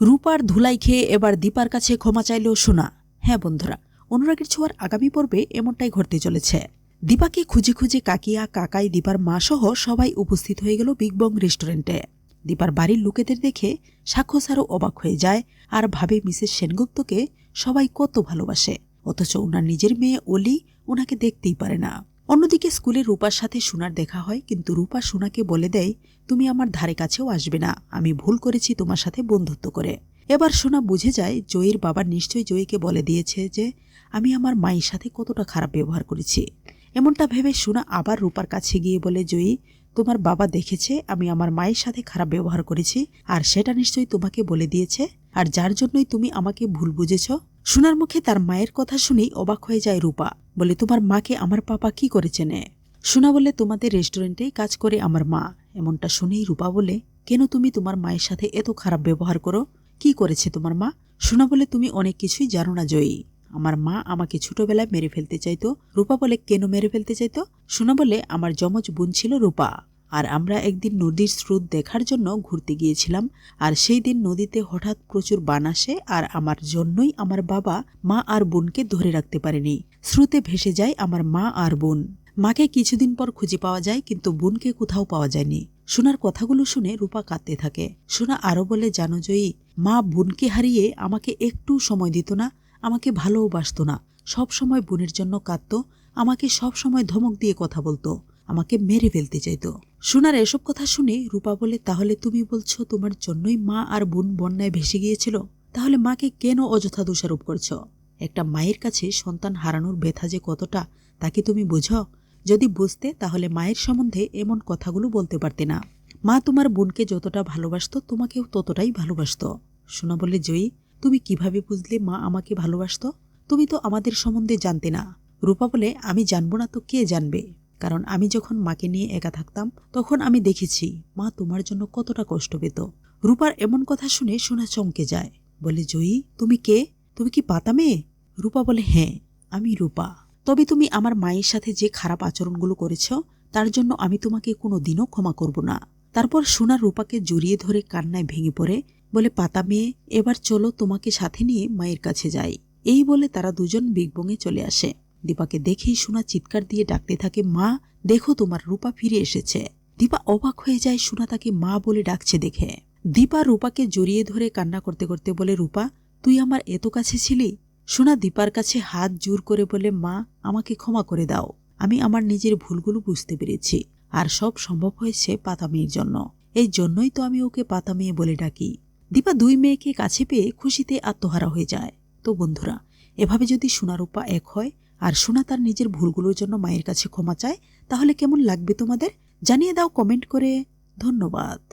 রূপার ধুলাই খেয়ে এবার দীপার কাছে ক্ষমা চাইলেও শোনা হ্যাঁ বন্ধুরা, অনুরাগের ছোঁয়ার আগামী পর্বে এমনটাই ঘটতে চলেছে। দীপাকে খুঁজে খুঁজে কাকিয়া, কাকাই, দীপার মা সহ সবাই উপস্থিত হয়ে গেল বিগ বং রেস্টুরেন্টে। দীপার বাড়ির লোকেদের দেখে সাক্ষস আরও অবাক হয়ে যায় আর ভাবে মিসেস সেনগুপ্তকে সবাই কত ভালোবাসে, অথচ ওনার নিজের মেয়ে অলি ওনাকে দেখতেই পারে না। অন্যদিকে স্কুলে রূপার সাথে সোনার দেখা হয়, কিন্তু রূপা সোনাকে বলে দেয়, তুমি আমার ধারে কাছেও আসবে না। আমি ভুল করেছি তোমার সাথে বন্ধুত্ব করে। এবার সোনা বুঝে যায়, জয়ের বাবা নিশ্চয়ই জয়ীকে বলে দিয়েছে যে, আমি আমার মায়ের সাথে কতটা খারাপ ব্যবহার করেছি। এমনটা ভেবে সোনা আবার রূপার কাছে গিয়ে বলে, জয়ী তোমার বাবা দেখেছে আমি আমার মায়ের সাথে খারাপ ব্যবহার করেছি, আর সেটা নিশ্চয়ই তোমাকে বলে দিয়েছে, আর যার জন্যই তুমি আমাকে ভুল বুঝেছ? সোনার মুখে তার মায়ের কথা শুনেই অবাক হয়ে যায় রূপা, বলে, তোমার মাকে আমার পাপা কি করেছে নে সোনা বলে, তোমাদের রেস্টুরেন্টেই কাজ করে আমার মা। এমনটা শুনেই রূপা বলে, কেন তুমি তোমার মায়ের সাথে এত খারাপ ব্যবহার করো? কি করেছে তোমার মা? সোনা বলে, তুমি অনেক কিছুই জানো না জয়ী। আমার মা আমাকে ছোটবেলায় মেরে ফেলতে চাইতো। রূপা বলে, কেন মেরে ফেলতে চাইতো? সোনা বলে, আমার যমজ বোন ছিল রূপা। আর আমরা একদিন নদীর স্রোত দেখার জন্য ঘুরতে গিয়েছিলাম। আর সেই দিন নদীতে হঠাৎ প্রচুর বান আসে, আর আমার জন্যই আমার বাবা মা আর বোনকে ধরে রাখতে পারেনি। স্রোতে ভেসে যায় আমার মা আর বোন। মাকে কিছুদিন পর খুঁজে পাওয়া যায়, কিন্তু বোনকে কোথাও পাওয়া যায়নি। সোনার কথাগুলো শুনে রূপা কাঁদতে থাকে। সোনা আরও বলে, জানো জয়ী, মা বোনকে হারিয়ে আমাকে একটু সময় দিত না। আমাকে ভালোবাসত না। সব সময় বোনের জন্য কাঁদত, আমাকে সব সময় ধমক দিয়ে কথা বলতো, আমাকে মেরে ফেলতে চাইত। সোনার এসব কথা শুনে রূপা বলে, তাহলে তুমি বলছো তোমার জন্যই মা আর বোন বন্যায় ভেসে গিয়েছিল? তাহলে মাকে কেন অযথা দোষারোপ করছ? একটা মায়ের কাছে সন্তান হারানোর ব্যথা যে কতটা, তা কি তুমি বুঝো? যদি বুঝতে, তাহলে মায়ের সম্বন্ধে এমন কথাগুলো বলতে পারতে না। মা তোমার বোনকে যতটা ভালোবাসতো, তোমাকেও ততটাই ভালোবাসত। সোনা বলে, জয়ী তুমি কীভাবে বুঝলে মা আমাকে ভালোবাসতো? তুমি তো আমাদের সম্বন্ধে জানতে না। রূপা বলে, আমি জানব না তো কে জানবে? কারণ আমি যখন মাকে নিয়ে একা থাকতাম, তখন আমি দেখেছি, মা তোমার জন্য কতটা কষ্ট পেত। রূপার এমন কথা শুনে সোনা চমকে যায়। বলে, জয়ী, তুমি কে? তুমি কি পাতা মেয়ে? রূপা বলে হ্যাঁ আমি রূপা। তবে তুমি আমার মায়ের সাথে যে খারাপ আচরণগুলো করেছ, তার জন্য আমি তোমাকে কোনো দিনও ক্ষমা করব না। তারপর সোনা রূপাকে জড়িয়ে ধরে কান্নায় ভেঙে পড়ে বলে, পাতা মেয়ে, এবার চলো তোমাকে সাথে নিয়ে মায়ের কাছে যাই। এই বলে তারা দুজন বিগবঙে চলে আসে। দীপাকে দেখেই সোনা চিৎকার দিয়ে ডাকতে থাকে, মা, দেখো তোমার রূপা ফিরে এসেছে। দীপা অবাক হয়ে যায়, সোনা তাকে মা বলে ডাকছে দেখে। দীপা রূপাকে জড়িয়ে ধরে কান্না করতে করতে বলে, রূপা, তুই আমার এত কাছে ছিলি? সোনা দীপার কাছে হাত জোর করে বলে, মা, আমাকে ক্ষমা করে দাও। আমি আমার নিজের ভুলগুলো বুঝতে পেরেছি, আর সব সম্ভব হয়েছে পাতা মেয়ের জন্য। এই জন্যই তো আমি ওকে পাতা মেয়ে বলে ডাকি। দীপা দুই মেয়েকে কাছে পেয়ে খুশিতে আত্মহারা হয়ে যায়। তো বন্ধুরা, এভাবে যদি সোনারূপা এক হয় আর সোনা তার নিজের ভুলগুলোর জন্য মায়ের কাছে ক্ষমা চায়, তাহলে কেমন লাগবে তোমাদের? জানিয়ে দাও কমেন্ট করে। ধন্যবাদ।